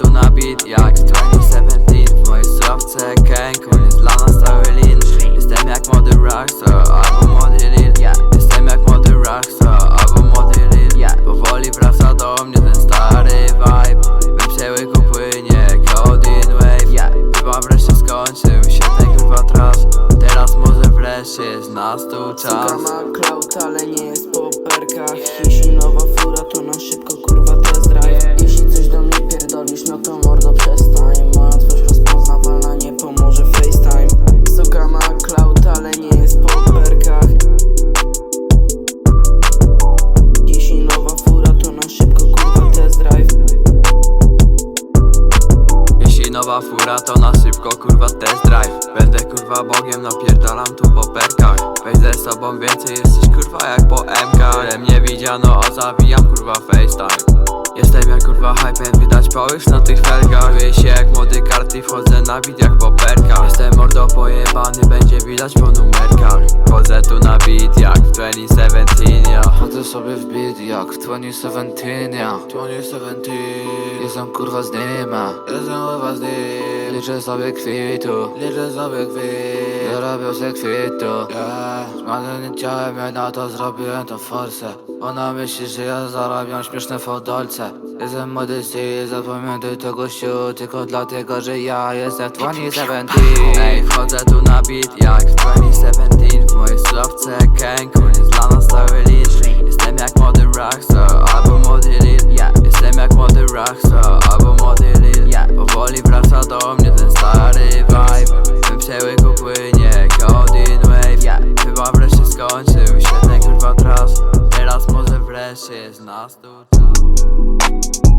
lecą na beat jak z 2017 W mojej surowce gang, koniec dla nas cały lin Jestem jak młody rockstar albo młody lin Jestem jak młody rockstar albo młody lin Powoli wraca do mnie ten stary vibe. We przełyku płynie Codin Wave. Chyba wreszcie skończył się ten kurwa trash Teraz może wreszcie z nas tu czas. Suka ma clout, ale nie jest po perkach nowa fura to na szybko kurwa test drive. Będę kurwa bogiem, napierdalam tu po perkach. Weź ze sobą więcej, jesteś kurwa jak po MK Ile mnie widziano, a zawijam kurwa FaceTime. Jestem jak kurwa hyper, widać połysz na tych felgach. Czuję się jak młody karty, wchodzę na bit jak po perkach. Jestem mordo pojebany, będzie widać po numerkach. Wchodzę tu na beat sobie w beat jak w 2017 ja 2017 Jestem kurwa z dyma Jestem kurwa z dym Liczę sobie kwitu. Liczę sobie kwit. Kwitu. Yeah. Zmarnionym ciałem ja na to zrobiłem to forsę. Ona myśli, że ja zarabiam śmieszne fodolce. Jestem młody styl, zapamiętaj to gościu Tylko dlatego, że ja jestem w 2017 Ej, wchodzę tu na beat jak w 2017 W mojej rockstar albo młody lil Powoli wraca do mnie ten stary vibe. Ten przełyku płynie Codin Wave. Chyba wreszcie skończył się ten kurwa trust Teraz może wreszcie jest nas tu